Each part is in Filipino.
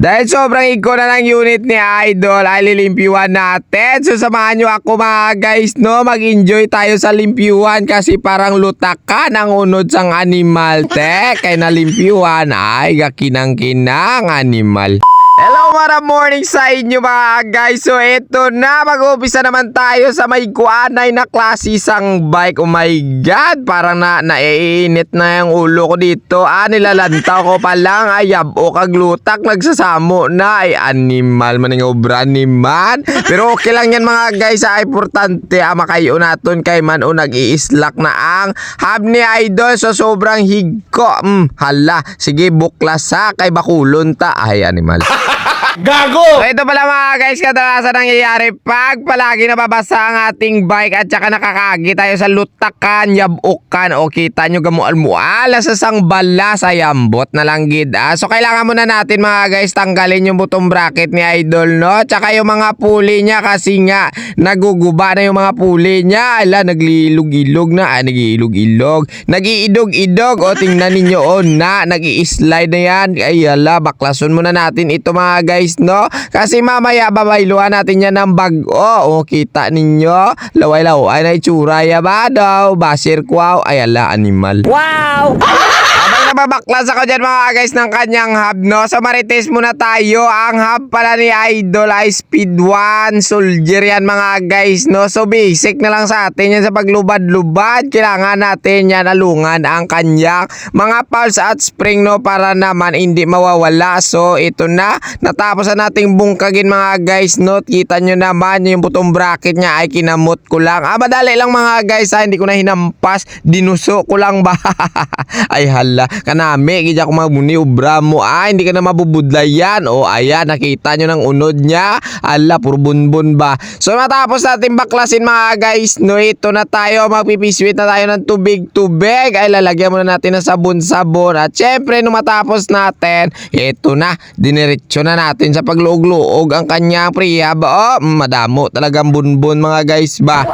Dahil sobrang iko na ng unit ni Idol ay lilimpyuhan natin. So samahan nyo ako mga guys no. Mag-enjoy tayo sa limpyuhan kasi parang lutakan ang unod sang animal te. Kay nalimpyuhan ay gakinang-kinang animal. Mga morning sa inyo mga guys. So, eto na. Mag-umpisa naman tayo sa may kuanay na klase sang bike. Oh my God. Parang na naiinit na yung ulo ko dito. Ah, nilalantaw ko pa lang. Ay, o kaglutak. Nagsasamo na. Ay, animal. Maning obra ni man. Pero okay lang yan mga guys. Ah, importante. Ah, makayo naton kay man o nag-i-slack na ang hub ni Idol. So, sobrang higko. Mm, hala. Sige, buklas sa kay bakulon ta. Ay, animal. Gago! So ito pala mga guys, kadalasan nangyayari pag palagi nababasa ang ating bike at saka nakakagi tayo sa lutakan, yabukan o kita nyo gamual-mual sa sang bala sa yambot na lang gid. Ah. So kailangan muna natin mga guys tanggalin yung butong bracket ni Idol no, tsaka yung mga pulley niya kasi nga naguguba na yung mga pulley niya. Ala, naglilog-ilog na, ah, nag-iilog-ilog. Nag-iidog-idog o tingnan ninyo o na, nag-i-slide na yan. Ay ala, baklason muna natin ito mga guys no, kasi mamaya babayluhan natin yan ng bago. O kita ninyo, laway-laway na itsura ya ba daw, basir kwaw, ay ala, animal. Wow! Habang nababaklas ako dyan mga guys ng kanyang hub no? So marites muna tayo. Ang hub pala ni Idol ay Speed 1 Soldier yan mga guys no? So basic na lang sa atin yan sa paglubad-lubad. Kailangan natin yan alungan ang kanyang mga pulse at spring no? Para naman hindi mawawala. So ito na. Natapos na nating bungkagin mga guys no? Kita nyo naman yung butong bracket niya ay kinamot ko lang. Ah madali lang mga guys ha Hindi ko na hinampas. Dinuso ko lang ba? Ay hala. Kanami gidya ko magmuni ubra mo ay hindi ka na mabubudlay yan. O ayan nakita nyo ng unod niya. Ala puro bunbun ba? So matapos natin baklasin mga guys no? Ito na tayo. Magpipiswit na tayo ng tubig tubig ay lalagyan muna natin ng sabon sabon at syempre nung matapos natin ito na. Diniretso na natin sa pagluog-luog ang kanyang prehab oh madamo talagang bunbun mga guys ba?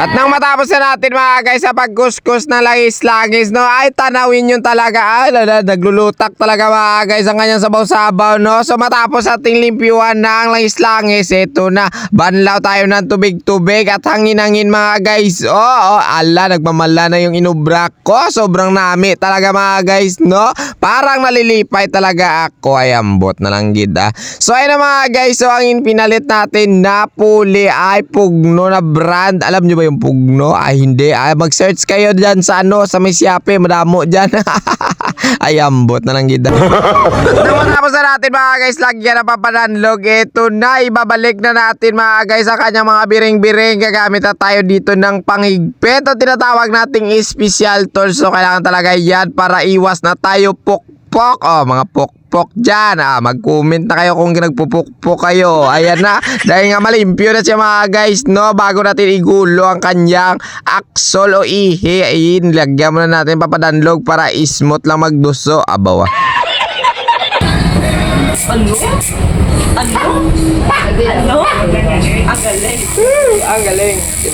At nang matapos na natin mga guys sa pagkuskus na langis-langis no ay tanawin yun talaga. Ay lala, naglulutak talaga mga guys ang kanyang sabaw-sabaw no? So matapos ating limpyuhan na ang langis-langis ito na banlaw tayo ng tubig-tubig at hangin-hangin mga guys. Oh, oh ala nagmamala na yung inubra ko. Sobrang nami talaga mga guys no? Parang nalilipay talaga ako. Ay ambot na lang gid ah. so ayun na mga guys. So ang pinalit natin na puli ay pugno na brand. Alam nyo ba yung pugno? Ay hindi. Ay mag-search kayo dyan sa ano sa may siyape madamo dyan. Ay ambot na lang gid Nung matapos na natin mga guys. Lagyan na papadanlog ito na ibabalik na natin mga guys sa kanyang mga biring-biring. Gagamit na tayo dito ng panghigpit. O tinatawag nating special tools so kailangan talaga yan para iwas na tayo pukpok. Oh mga pukpok dyan ah mag-comment na kayo kung nagpupukpok kayo ayan na dahil nga malimpyo na siya mga guys no bago natin igulo ang kanyang aksol o ihi ayun lagyan muna natin papadanlog para smooth lang magduso abawa Ano? Ano? Ano? Ang galing. ang galing di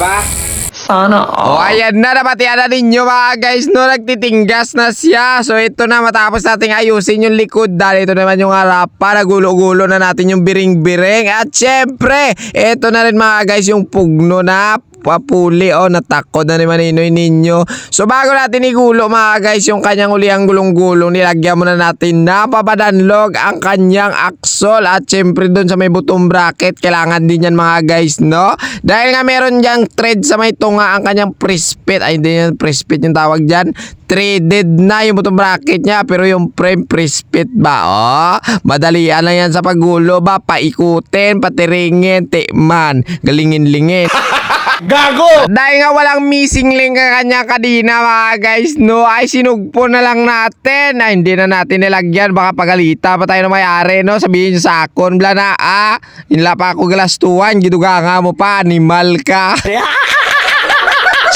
Sana Oh, ayan na, napatiyan na ninyo mga guys, no, nagtitinggas na siya. So, ito na, matapos nating ayusin yung likod, dahil ito naman yung harap, para gulo-gulo na natin yung biring-biring. At syempre, ito na rin mga guys, yung pugno na papuli o oh, natakot na ni Maninoy ninyo. So bago natin igulo mga guys yung kanyang uliang gulong-gulong nilagyan muna natin na papadanlog ang kanyang axle at syempre doon sa may butong bracket kailangan din yan mga guys no. Dahil nga meron diyang thread sa may tunga ang kanyang press fit ay hindi yan press fit yung tawag dyan threaded na yung butong bracket niya pero yung frame fit ba? Oh madalian lang yan sa paggulo ba? Paikutin patiringin tikman. Galingin-lingin. Gago! dahil nga walang missing link ang kanya kanina mga guys no? Ay sinugpo na lang natin. Ay hindi na natin nilagyan. Baka pagalita pa tayo na may-ari no? Sabihin sa akon bla na ah. Inla pa ako galastuan giduga nga mo pa animal ka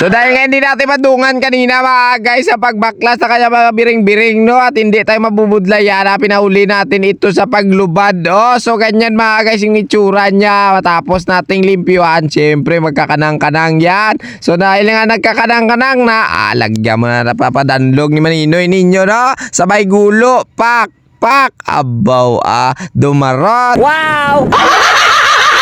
So dahil nga hindi natin madungan kanina mga guys sa pagbaklas sa kanya mga biring-biring no at hindi tayo mabubudlay yan ah, pinahuli natin ito sa paglubad oh so ganyan mga guys yung itsura niya matapos nating limpyuhan syempre magkakanang-kanang yan so dahil nga nagkakanang-kanang na ah, lagyan mo na napapadanlog ni Maninoy ninyo no sabay gulo pak pak. Abaw ah, dumarot. Wow!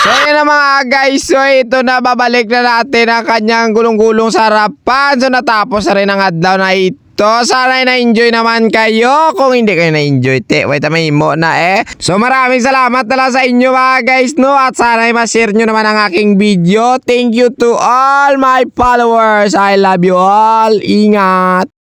So yun na mga guys, so ito na babalik na natin ang kanyang gulong-gulong sa harapan. So natapos na rin ang adlaw na ito. Sana ay na-enjoy naman kayo. Kung hindi kayo na-enjoy, te, wait, may mo na eh. So maraming salamat na sa inyo mga guys, no? At sana ma-share nyo naman ang aking video. Thank you to all my followers. I love you all. Ingat.